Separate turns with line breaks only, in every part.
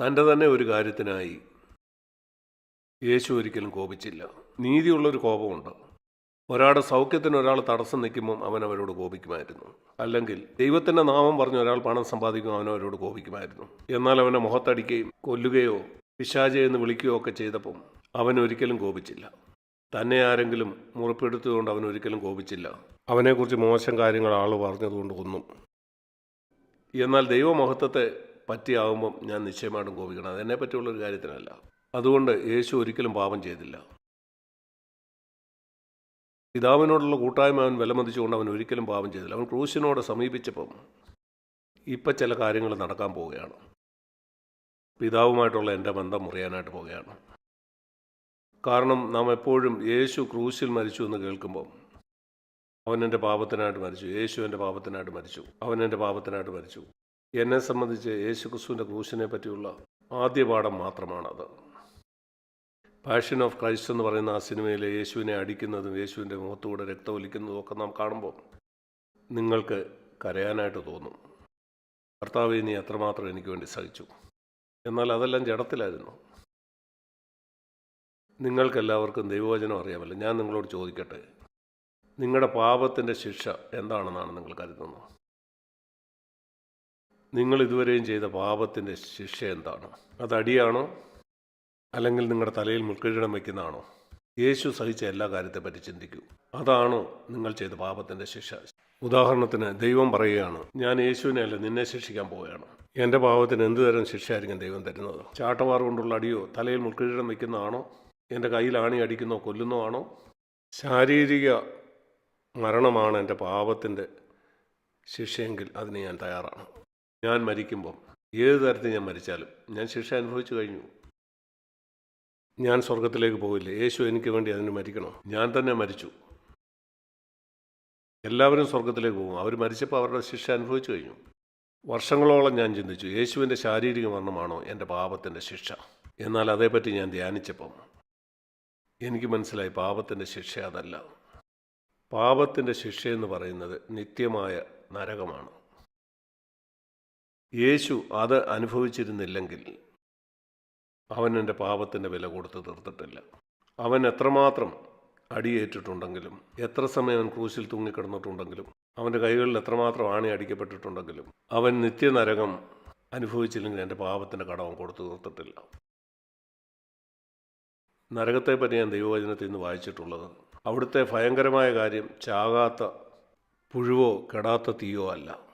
തന്റെ തന്നെ ഒരു കാര്യത്തിനായി യേശു ഒരിക്കലും കോപിച്ചില്ല. നീതിയുള്ളൊരു കോപമുണ്ട്. ഒരാളുടെ സൗഖ്യത്തിന് ഒരാൾ തടസ്സം നിൽക്കുമ്പം അവൻ അവരോട് കോപിക്കുമായിരുന്നു. അല്ലെങ്കിൽ ദൈവത്തിന്റെ നാമം പറഞ്ഞ് ഒരാൾ പണം സമ്പാദിക്കുമ്പോൾ അവൻ അവരോട് കോപിക്കുമായിരുന്നു. എന്നാൽ അവനെ മുഖത്തടിക്കുകയും കൊല്ലുകയോ പിശാചെ എന്ന് വിളിക്കുകയോ ഒക്കെ ചെയ്തപ്പം അവൻ ഒരിക്കലും കോപിച്ചില്ല. തന്നെ ആരെങ്കിലും മുറിപ്പെടുത്തിയതുകൊണ്ട് അവൻ ഒരിക്കലും കോപിച്ചില്ല. അവനെക്കുറിച്ച് മോശം കാര്യങ്ങൾ ആൾ പറഞ്ഞതുകൊണ്ട് ഒന്നും. എന്നാൽ ദൈവമഹത്വത്തെ പറ്റിയാകുമ്പം ഞാൻ നിശ്ചയമായിട്ടും കോപിക്കണം. അതെന്നെ പറ്റിയുള്ളൊരു കാര്യത്തിനല്ല. അതുകൊണ്ട് യേശു ഒരിക്കലും പാപം ചെയ്തില്ല. പിതാവിനോടുള്ള കൂട്ടായ്മ അവൻ വിലമതിച്ചുകൊണ്ട് അവൻ ഒരിക്കലും പാപം ചെയ്തില്ല. അവൻ ക്രൂശിനോട് സമീപിച്ചപ്പം ഇപ്പം ചില കാര്യങ്ങൾ നടക്കാൻ പോവുകയാണ്. പിതാവുമായിട്ടുള്ള എന്റെ ബന്ധം മുറിയാനായിട്ട് പോവുകയാണ്. കാരണം നാം എപ്പോഴും യേശു ക്രൂശിൽ മരിച്ചു എന്ന് കേൾക്കുമ്പം അവൻ എന്റെ പാപത്തിനായിട്ട് മരിച്ചു. യേശു എന്റെ പാപത്തിനായിട്ട് മരിച്ചു. അവൻ എന്റെ പാപത്തിനായിട്ട് മരിച്ചു. എന്നെ സംബന്ധിച്ച് യേശു ക്രിസ്തുവിന്റെ ക്രൂശിനെ പറ്റിയുള്ള ആദ്യ പാഠം മാത്രമാണത്. പാഷൻ ഓഫ് ക്രൈസ്റ്റ് എന്ന് പറയുന്ന ആ സിനിമയിലെ യേശുവിനെ അടിക്കുന്നതും യേശുവിന്റെ മുഖത്തൂടെ രക്തമൊലിക്കുന്നതും ഒക്കെ നാം കാണുമ്പോൾ നിങ്ങൾക്ക് കരയാനായിട്ട് തോന്നും. കർത്താവ് നീ എത്രമാത്രം എനിക്ക് വേണ്ടി സഹിച്ചു. എന്നാൽ അതെല്ലാം ജഡത്തിലായിരുന്നു. നിങ്ങൾക്കെല്ലാവർക്കും ദൈവവചനം അറിയാമല്ലോ. ഞാൻ നിങ്ങളോട് ചോദിക്കട്ടെ നിങ്ങളുടെ പാപത്തിന്റെ ശിക്ഷ എന്താണെന്നാണ് നിങ്ങൾ കരുതുന്നത്? നിങ്ങൾ ഇതുവരെയും ചെയ്ത പാപത്തിന്റെ ശിക്ഷ എന്താണ്? അത് അടിയാണോ? അല്ലെങ്കിൽ നിങ്ങളുടെ തലയിൽ മുൾക്കിഴടം വയ്ക്കുന്നതാണോ? യേശു സഹിച്ച എല്ലാ കാര്യത്തെപ്പറ്റി ചിന്തിക്കൂ. അതാണോ നിങ്ങൾ ചെയ്ത പാപത്തിന്റെ ശിക്ഷ. ഉദാഹരണത്തിന് ദൈവം പറയുകയാണ് ഞാൻ യേശുവിനെ അല്ല നിന്നെ ശിക്ഷിക്കാൻ പോവുകയാണ്. എന്റെ പാപത്തിന് എന്ത് തരം ശിക്ഷയായിരിക്കും ദൈവം തരുന്നത്? ചാട്ടവാർ കൊണ്ടുള്ള അടിയോ തലയിൽ മുൾക്കിഴടം വയ്ക്കുന്നതാണോ? എന്റെ കയ്യിൽ ആണി അടിക്കുന്നോ കൊല്ലുന്നോ ആണോ? ശാരീരിക മരണമാണ് എന്റെ പാപത്തിന്റെ ശിക്ഷയെങ്കിൽ അതിന് ഞാൻ തയ്യാറാണ്. ഞാൻ മരിക്കുമ്പം ഏത് തരത്തിൽ ഞാൻ മരിച്ചാലും ഞാൻ ശിക്ഷ അനുഭവിച്ചു കഴിഞ്ഞു. ഞാൻ സ്വർഗത്തിലേക്ക് പോവില്ല. യേശു എനിക്ക് വേണ്ടി അതിന് മരിക്കണോ? ഞാൻ തന്നെ മരിച്ചു. എല്ലാവരും സ്വർഗത്തിലേക്ക് പോകും. അവർ മരിച്ചപ്പോൾ അവരുടെ ശിക്ഷ അനുഭവിച്ചു കഴിഞ്ഞു. വർഷങ്ങളോളം ഞാൻ ചിന്തിച്ചു യേശുവിന്റെ ശാരീരിക മരണമാണോ എന്റെ പാപത്തിന്റെ ശിക്ഷ? എന്നാൽ അതേപ്പറ്റി ഞാൻ ധ്യാനിച്ചപ്പം എനിക്ക് മനസ്സിലായി പാപത്തിന്റെ ശിക്ഷ അതല്ല. പാപത്തിന്റെ ശിക്ഷയെന്ന് പറയുന്നത് നിത്യമായ നരകമാണ്. യേശു അത് അനുഭവിച്ചിരുന്നില്ലെങ്കിൽ അവൻ എന്റെ പാപത്തിന്റെ വില കൊടുത്ത് തീർത്തിട്ടില്ല. അവൻ എത്രമാത്രം അടിയേറ്റിട്ടുണ്ടെങ്കിലും എത്ര സമയം അവൻ ക്രൂശിൽ തൂങ്ങിക്കിടന്നിട്ടുണ്ടെങ്കിലും അവന്റെ കൈകളിൽ എത്രമാത്രം ആണി അടിക്കപ്പെട്ടിട്ടുണ്ടെങ്കിലും അവൻ നിത്യനരകം അനുഭവിച്ചില്ലെങ്കിൽ എന്റെ പാപത്തിന്റെ കടവും കൊടുത്തു തീർത്തിട്ടില്ല. നരകത്തെപ്പറ്റി ഞാൻ ദൈവവചനത്തിൽ നിന്ന് വായിച്ചിട്ടുള്ളത് അവിടുത്തെ ഭയങ്കരമായ കാര്യം ചാകാത്ത പുഴുവോ കെടാത്ത തീയോ അല്ല.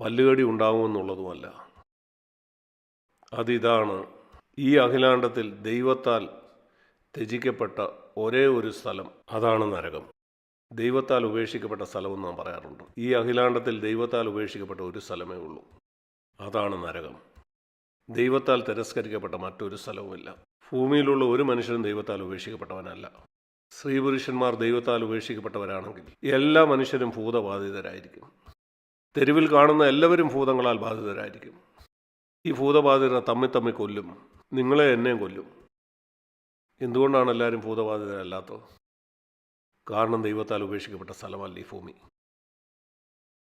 പല്ലുകടി ഉണ്ടാകുമെന്നുള്ളതുമല്ല അതിതാണ് ഈ അഖിലാണ്ടത്തിൽ ദൈവത്താൽ ത്യജിക്കപ്പെട്ട ഒരേ ഒരു സ്ഥലം. അതാണ് നരകം. ദൈവത്താൽ ഉപേക്ഷിക്കപ്പെട്ട സ്ഥലമെന്ന് നാം പറയാറുണ്ട്. ഈ അഖിലാണ്ടത്തിൽ ദൈവത്താൽ ഉപേക്ഷിക്കപ്പെട്ട ഒരു സ്ഥലമേ ഉള്ളൂ. അതാണ് നരകം. ദൈവത്താൽ തിരസ്കരിക്കപ്പെട്ട മറ്റൊരു സ്ഥലവുമില്ല. ഭൂമിയിലുള്ള ഒരു മനുഷ്യനും ദൈവത്താൽ ഉപേക്ഷിക്കപ്പെട്ടവനല്ല. സ്ത്രീപുരുഷന്മാർ ദൈവത്താൽ ഉപേക്ഷിക്കപ്പെട്ടവരാണെങ്കിൽ എല്ലാ മനുഷ്യരും ഭൂതബാധിതരായിരിക്കും. തെരുവിൽ കാണുന്ന എല്ലാവരും ഭൂതങ്ങളാൽ ബാധിതരായിരിക്കും. ഈ ഭൂതബാധിതരെ തമ്മിൽ തമ്മിൽ കൊല്ലും. നിങ്ങളെ എന്നെയും കൊല്ലും. എന്തുകൊണ്ടാണ് എല്ലാവരും ഭൂതബാധിതരല്ലാത്തത്? കാരണം ദൈവത്താൽ ഉപേക്ഷിക്കപ്പെട്ട സ്ഥലമല്ല ഈ ഭൂമി.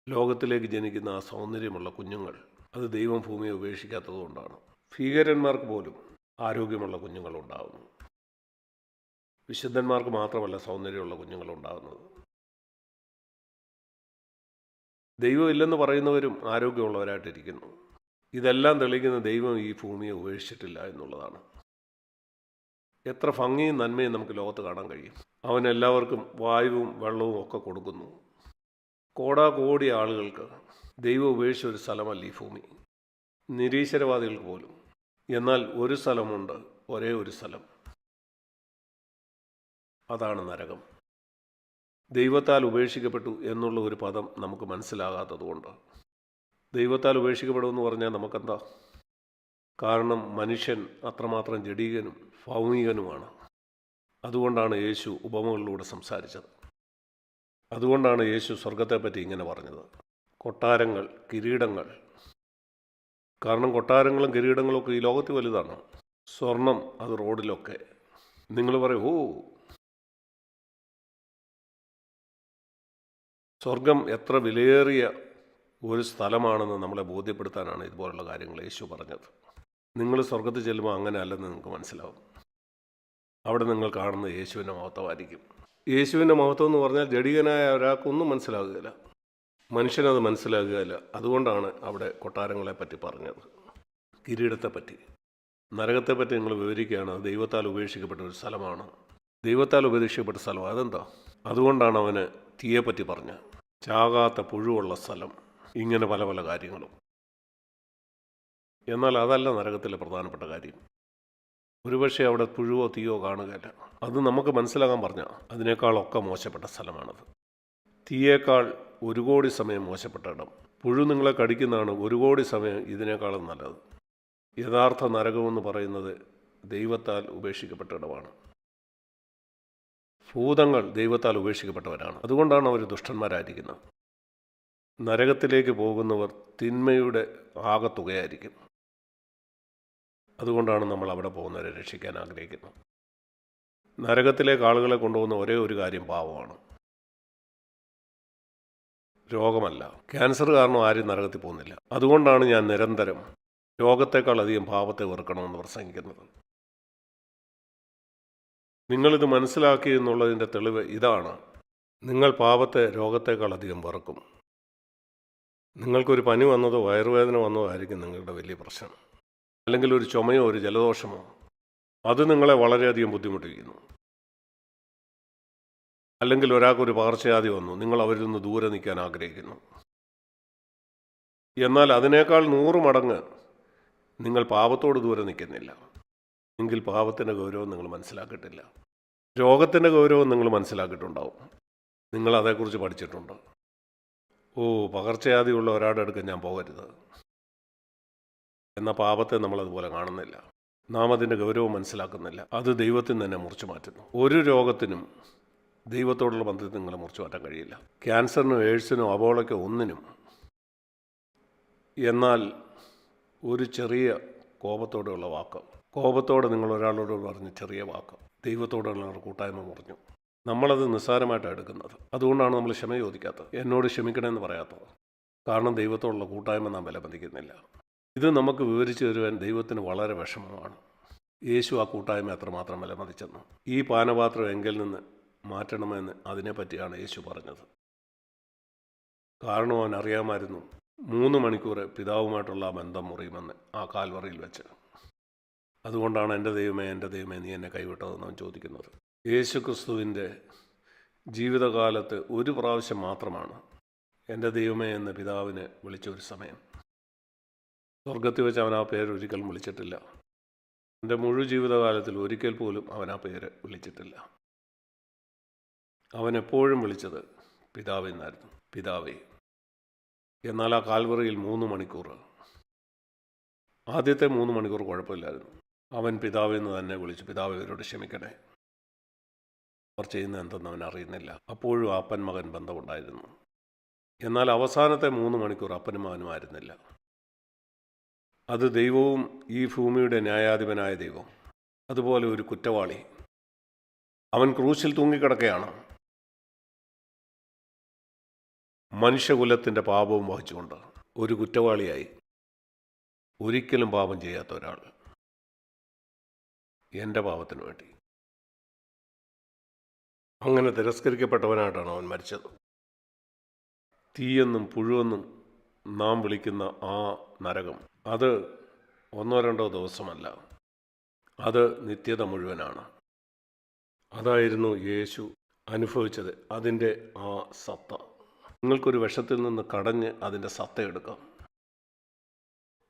ലോകത്തിലേക്ക് ജനിക്കുന്ന ആ സൗന്ദര്യമുള്ള കുഞ്ഞുങ്ങൾ അത് ദൈവം ഭൂമിയെ ഉപേക്ഷിക്കാത്തതുകൊണ്ടാണ് ഭീകരന്മാർക്ക് പോലും ആരോഗ്യമുള്ള കുഞ്ഞുങ്ങളുണ്ടാകുന്നു വിശുദ്ധന്മാർക്ക് മാത്രമല്ല സൗന്ദര്യമുള്ള കുഞ്ഞുങ്ങൾ ഉണ്ടാകുന്നത് ദൈവം ഇല്ലെന്ന് പറയുന്നവരും ആരോഗ്യമുള്ളവരായിട്ടിരിക്കുന്നു. ഇതെല്ലാം തെളിയിക്കുന്ന ദൈവം ഈ ഭൂമിയെ ഉപേക്ഷിച്ചിട്ടില്ല എന്നുള്ളതാണ്. എത്ര ഭംഗിയും നന്മയും നമുക്ക് ലോകത്ത് കാണാൻ കഴിയും. അവൻ എല്ലാവർക്കും വായുവും വെള്ളവും ഒക്കെ കൊടുക്കുന്നു. കോടാ കോടി ആളുകൾക്ക് ദൈവം ഉപേക്ഷിച്ച ഒരു സ്ഥലമല്ല ഈ ഭൂമി. നിരീശ്വരവാദികൾക്ക് പോലും. എന്നാൽ ഒരു സ്ഥലമുണ്ട് ഒരേ ഒരു സ്ഥലം. അതാണ് നരകം. ദൈവത്താൽ ഉപേക്ഷിക്കപ്പെട്ടു എന്നുള്ള ഒരു പദം നമുക്ക് മനസ്സിലാകാത്തതുകൊണ്ട്. ദൈവത്താൽ ഉപേക്ഷിക്കപ്പെടുമെന്ന് പറഞ്ഞാൽ നമുക്കെന്താ? കാരണം മനുഷ്യൻ അത്രമാത്രം ജഡീകനും ഭൗമികനുമാണ്. അതുകൊണ്ടാണ് യേശു ഉപമകളിലൂടെ സംസാരിച്ചത്. അതുകൊണ്ടാണ് യേശു സ്വർഗത്തെപ്പറ്റി ഇങ്ങനെ പറഞ്ഞത്. കൊട്ടാരങ്ങൾ കിരീടങ്ങൾ. കാരണം കൊട്ടാരങ്ങളും കിരീടങ്ങളും ഒക്കെ ഈ ലോകത്ത് വലുതാണ്. സ്വർണം അത് റോഡിലൊക്കെ. നിങ്ങൾ പറയും ഓ സ്വർഗം എത്ര വിലയേറിയ ഒരു സ്ഥലമാണെന്ന് നമ്മളെ ബോധ്യപ്പെടുത്താനാണ് ഇതുപോലുള്ള കാര്യങ്ങൾ യേശു പറഞ്ഞത്. നിങ്ങൾ സ്വർഗത്ത് ചെല്ലുമ്പോൾ അങ്ങനെ അല്ലെന്ന് നിങ്ങൾക്ക് മനസ്സിലാവും. അവിടെ നിങ്ങൾ കാണുന്ന യേശുവിന്റെ മഹത്വമായിരിക്കും. യേശുവിന്റെ മഹത്വം എന്ന് പറഞ്ഞാൽ ജഡികനായ ഒരാൾക്കൊന്നും മനസ്സിലാകുകയില്ല. മനുഷ്യനത് മനസ്സിലാകുകയില്ല. അതുകൊണ്ടാണ് അവിടെ കൊട്ടാരങ്ങളെ പറ്റി പറഞ്ഞത്. കിരീടത്തെപ്പറ്റി. നരകത്തെപ്പറ്റി നിങ്ങൾ വിവരിക്കുകയാണ്. ദൈവത്താൽ ഉപേക്ഷിക്കപ്പെട്ട ഒരു സ്ഥലമാണ്. ദൈവത്താൽ ഉപേക്ഷിക്കപ്പെട്ട സ്ഥലം അതെന്താ? അതുകൊണ്ടാണ് അവന് തീയെപ്പറ്റി പറഞ്ഞത്. ചാകാത്ത പുഴുവുള്ള സ്ഥലം. ഇങ്ങനെ പല പല കാര്യങ്ങളും. എന്നാൽ അതല്ല നരകത്തിലെ പ്രധാനപ്പെട്ട കാര്യം. ഒരുപക്ഷെ അവിടെ പുഴുവോ തീയോ കാണുകയല്ല. അത് നമുക്ക് മനസ്സിലാകാൻ പറഞ്ഞാൽ അതിനേക്കാളൊക്കെ മോശപ്പെട്ട സ്ഥലമാണത്. തീയേക്കാൾ ഒരു കോടി സമയം മോശപ്പെട്ട ഇടം. പുഴു നിങ്ങളെ കടിക്കുന്നതാണ് ഒരു കോടി സമയം ഇതിനേക്കാളും നല്ലത്. യഥാർത്ഥ നരകമെന്ന് പറയുന്നത് ദൈവത്താൽ ഉപേക്ഷിക്കപ്പെട്ട ഇടമാണ്. ഭൂതങ്ങൾ ദൈവത്താൽ ഉപേക്ഷിക്കപ്പെട്ടവരാണ്. അതുകൊണ്ടാണ് അവർ ദുഷ്ടന്മാരായിരിക്കുന്നത്. നരകത്തിലേക്ക് പോകുന്നവർ തിന്മയുടെ ആകത്തുകയായിരിക്കും. അതുകൊണ്ടാണ് നമ്മൾ അവിടെ പോകുന്നവരെ രക്ഷിക്കാൻ ആഗ്രഹിക്കുന്നത്. നരകത്തിലേക്ക് ആളുകളെ കൊണ്ടുപോകുന്ന ഒരേ ഒരു കാര്യം പാവമാണ് രോഗമല്ല. ക്യാൻസർ കാരണം ആരും നരകത്തിൽ പോകുന്നില്ല. അതുകൊണ്ടാണ് ഞാൻ നിരന്തരം രോഗത്തെക്കാൾ അധികം പാപത്തെ വെറുക്കണമെന്ന് പ്രസംഗിക്കുന്നത്. നിങ്ങളിത് മനസ്സിലാക്കി എന്നുള്ളതിന്റെ തെളിവ് ഇതാണ്. നിങ്ങൾ പാപത്തെ രോഗത്തെക്കാൾ അധികം വെറുക്കും. നിങ്ങൾക്കൊരു പനി വന്നതോ വയറുവേദന വന്നതോ ആയിരിക്കും നിങ്ങളുടെ വലിയ പ്രശ്നം. അല്ലെങ്കിൽ ഒരു ചുമയോ ഒരു ജലദോഷമോ. അത് നിങ്ങളെ വളരെയധികം ബുദ്ധിമുട്ടിക്കുന്നു. അല്ലെങ്കിൽ ഒരാൾക്കൊരു പകർച്ചയാതി വന്നു. നിങ്ങൾ അവരിൽ നിന്ന് ദൂരെ നിൽക്കാൻ ആഗ്രഹിക്കുന്നു. എന്നാൽ അതിനേക്കാൾ നൂറ് മടങ്ങ് നിങ്ങൾ പാപത്തോട് ദൂരെ നിൽക്കുന്നില്ല. എങ്കിൽ പാപത്തിന്റെ ഗൗരവം നിങ്ങൾ മനസ്സിലാക്കിയിട്ടില്ല രോഗത്തിന്റെ ഗൗരവം നിങ്ങൾ മനസ്സിലാക്കിയിട്ടുണ്ടാവും. നിങ്ങൾ അതേക്കുറിച്ച് പഠിച്ചിട്ടുണ്ട്. ഓ പകർച്ചവ്യാധിയുള്ള ഒരാളുടെ അടുക്ക ഞാൻ പോകരുത്. എന്ന പാപത്തെ നമ്മളതുപോലെ കാണുന്നില്ല. നാം അതിന്റെ ഗൗരവം മനസ്സിലാക്കുന്നില്ല. അത് ദൈവത്തിന് തന്നെ മുറിച്ചു മാറ്റുന്നു. ഒരു രോഗത്തിനും ദൈവത്തോടുള്ള ബന്ധത്തിൽ നിങ്ങളെ മുറിച്ചു മാറ്റാൻ കഴിയില്ല. ക്യാൻസറിനും എയ്ഡ്സിനോ അബോളയ്ക്കോ ഒന്നിനും. എന്നാൽ ഒരു ചെറിയ കോപത്തോടെയുള്ള വാക്ക് കോപത്തോടെ നിങ്ങൾ ഒരാളോട് പറഞ്ഞ ചെറിയ വാക്ക്. ദൈവത്തോടുള്ള കൂട്ടായ്മ മുറിഞ്ഞു. നമ്മളത് നിസ്സാരമായിട്ടാണ് എടുക്കുന്നത്. അതുകൊണ്ടാണ് നമ്മൾ ക്ഷമ ചോദിക്കാത്തത്. എന്നോട് ക്ഷമിക്കണമെന്ന് പറയാത്തത്. കാരണം ദൈവത്തോടുള്ള കൂട്ടായ്മ നാം വിലമതിക്കുന്നില്ല ഇത് നമുക്ക് വിവരിച്ചു തരുവാൻ ദൈവത്തിന് വളരെ വിഷമമാണ്. യേശു ആ കൂട്ടായ്മ എത്രമാത്രം വിലമതിച്ചെന്ന് ഈ പാനപാത്രം എങ്കിൽ നിന്ന് മാറ്റണമെന്ന് അതിനെപ്പറ്റിയാണ് യേശു പറഞ്ഞത്. കാരണം അവൻ അറിയാമായിരുന്നു മൂന്ന് മണിക്കൂർ പിതാവുമായിട്ടുള്ള ബന്ധം മുറിയുമെന്ന് ആ കാൽവറിയിൽ വെച്ച്. അതുകൊണ്ടാണ് എന്റെ ദൈവമേ എന്റെ ദൈവമേ നീ എന്നെ കൈവിട്ടതെന്ന് അവൻ ചോദിക്കുന്നത്. യേശു ക്രിസ്തുവിന്റെ ജീവിതകാലത്ത് ഒരു പ്രാവശ്യം മാത്രമാണ് എന്റെ ദൈവമേ എന്ന് പിതാവിനെ വിളിച്ച ഒരു സമയം. സ്വർഗത്തിൽ വെച്ച് അവൻ ആ പേര് ഒരിക്കലും വിളിച്ചിട്ടില്ല. എന്റെ മുഴുവൻ ജീവിതകാലത്തിൽ ഒരിക്കൽ പോലും അവൻ ആ പേര് വിളിച്ചിട്ടില്ല. അവൻ എപ്പോഴും വിളിച്ചത് പിതാവെന്നായിരുന്നു പിതാവേ എന്നാൽ ആ കാൽവറിയിൽ മൂന്ന് മണിക്കൂർ ആദ്യത്തെ മൂന്ന് മണിക്കൂർ കുഴപ്പമില്ലായിരുന്നു. അവൻ പിതാവെന്ന് തന്നെ വിളിച്ചു പിതാവ് ഇവരോട് ക്ഷമിക്കണേ. അവർ ചെയ്യുന്ന എന്തെന്ന് അവൻ അറിയുന്നില്ല. അപ്പോഴും അപ്പൻ മകൻ ബന്ധമുണ്ടായിരുന്നു. എന്നാൽ അവസാനത്തെ മൂന്ന് മണിക്കൂർ അപ്പനും മകനും ആയിരുന്നില്ല. അത് ദൈവവും ഈ ഭൂമിയുടെ ന്യായാധിപനായ ദൈവം അതുപോലെ ഒരു കുറ്റവാളി. അവൻ ക്രൂശിൽ തൂങ്ങിക്കിടക്കുകയാണ്. മനുഷ്യകുലത്തിന്റെ പാപവും വഹിച്ചുകൊണ്ട് ഒരു കുറ്റവാളിയായി ഒരിക്കലും പാപം ചെയ്യാത്ത ഒരാൾ. എന്റെ പാപത്തിന് വേണ്ടി. അങ്ങനെ തിരസ്കരിക്കപ്പെട്ടവനായിട്ടാണ് അവൻ മരിച്ചത്. തീയെന്നും പുഴുവെന്നും നാം വിളിക്കുന്ന ആ നരകം അത് ഒന്നോ രണ്ടോ ദിവസമല്ല. അത് നിത്യത മുഴുവനാണ്. അതായിരുന്നു യേശു അനുഭവിച്ചത് അതിന്റെ ആ സത്ത. നിങ്ങൾക്കൊരു വിഷത്തിൽ നിന്ന് കടഞ്ഞ് അതിന്റെ സത്ത എടുക്കാം.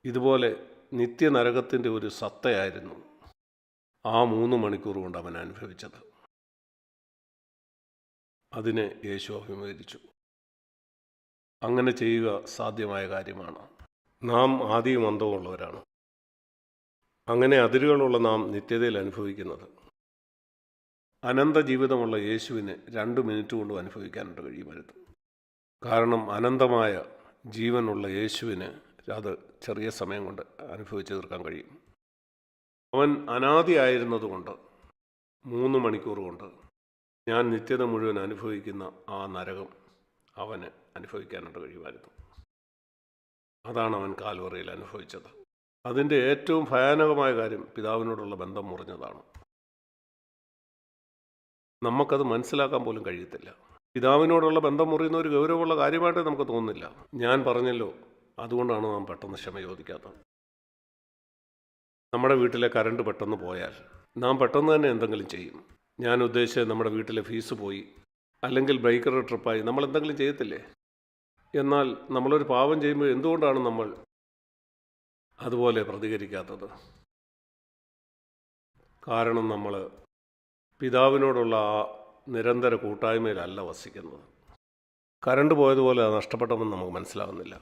ഇതുപോലെ നിത്യനരകത്തിന്റെ ഒരു സത്തയായിരുന്നു. ആ മൂന്ന് മണിക്കൂർ കൊണ്ട് അവൻ അനുഭവിച്ചത്. അതിനെ യേശു അഭിമുഖീകരിച്ചു. അങ്ങനെ ചെയ്യുക സാധ്യമായ കാര്യമാണ്. നാം ആദ്യം അന്തമുള്ളവരാണ് അങ്ങനെ അതിരുകളുള്ള നാം നിത്യതയിൽ അനുഭവിക്കുന്നത്. അനന്ത ജീവിതമുള്ള യേശുവിന് രണ്ട് മിനിറ്റ് കൊണ്ടും അനുഭവിക്കാനായിട്ട് കഴിയുമായിരുന്നു. കാരണം അനന്തമായ ജീവനുള്ള യേശുവിന് അത് ചെറിയ സമയം കൊണ്ട് അനുഭവിച്ചു തീർക്കാൻ കഴിയും. അവൻ അനാദിയായിരുന്നതുകൊണ്ട് മൂന്ന് മണിക്കൂർ കൊണ്ട് ഞാൻ നിത്യത മുഴുവൻ അനുഭവിക്കുന്ന ആ നരകം അവന് അനുഭവിക്കാനായിട്ട് കഴിയുമായിരുന്നു അതാണ് അവൻ കാൽവറയിൽ അനുഭവിച്ചത്. അതിന്റെ ഏറ്റവും ഭയാനകമായ കാര്യം പിതാവിനോടുള്ള ബന്ധം മുറിഞ്ഞതാണ്. നമുക്കത് മനസ്സിലാക്കാൻ പോലും കഴിയത്തില്ല. പിതാവിനോടുള്ള ബന്ധം മുറിയുന്ന ഒരു ഗൗരവമുള്ള കാര്യമായിട്ട് നമുക്ക് തോന്നുന്നില്ല. ഞാൻ പറഞ്ഞല്ലോ അതുകൊണ്ടാണ് നാം പെട്ടെന്ന് ക്ഷമ ചോദിക്കാത്തത്. നമ്മുടെ വീട്ടിലെ കറണ്ട് പെട്ടെന്ന് പോയാൽ നാം പെട്ടെന്ന് തന്നെ എന്തെങ്കിലും ചെയ്യും. ഞാൻ ഉദ്ദേശിച്ചത് നമ്മുടെ വീട്ടിലെ ഫീസ് പോയി. അല്ലെങ്കിൽ ബൈക്കറുടെ ട്രിപ്പായി. നമ്മൾ എന്തെങ്കിലും ചെയ്യത്തില്ലേ? എന്നാൽ നമ്മളൊരു പാവം ചെയ്യുമ്പോൾ എന്തുകൊണ്ടാണ് നമ്മൾ അതുപോലെ പ്രതികരിക്കാത്തത്? കാരണം നമ്മൾ പിതാവിനോടുള്ള ആ നിരന്തര കൂട്ടായ്മയിലല്ല വസിക്കുന്നത്. കറണ്ട് പോയതുപോലെ അത് നഷ്ടപ്പെട്ടമെന്ന് നമുക്ക് മനസ്സിലാകുന്നില്ല